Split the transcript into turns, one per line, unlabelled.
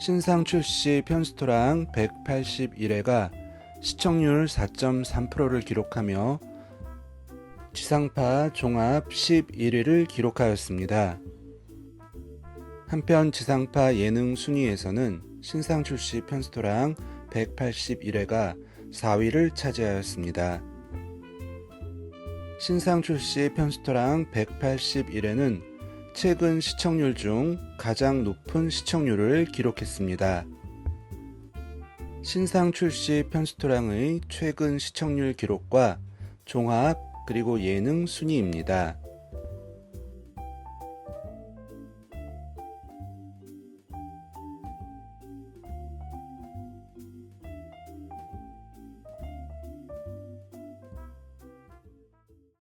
신상 출시 편스토랑 181회가 시청률 4.3%를 기록하며 지상파 종합 11위를 기록하였습니다. 한편 지상파 예능 순위에서는 신상 출시 편스토랑 181회가 4위를 차지하였습니다. 신상 출시 편스토랑 181회는 최근 시청률 중 가장 높은 시청률을 기록했습니다. 신상 출시 편스토랑의 최근 시청률 기록과 종합 그리고 예능 순위입니다.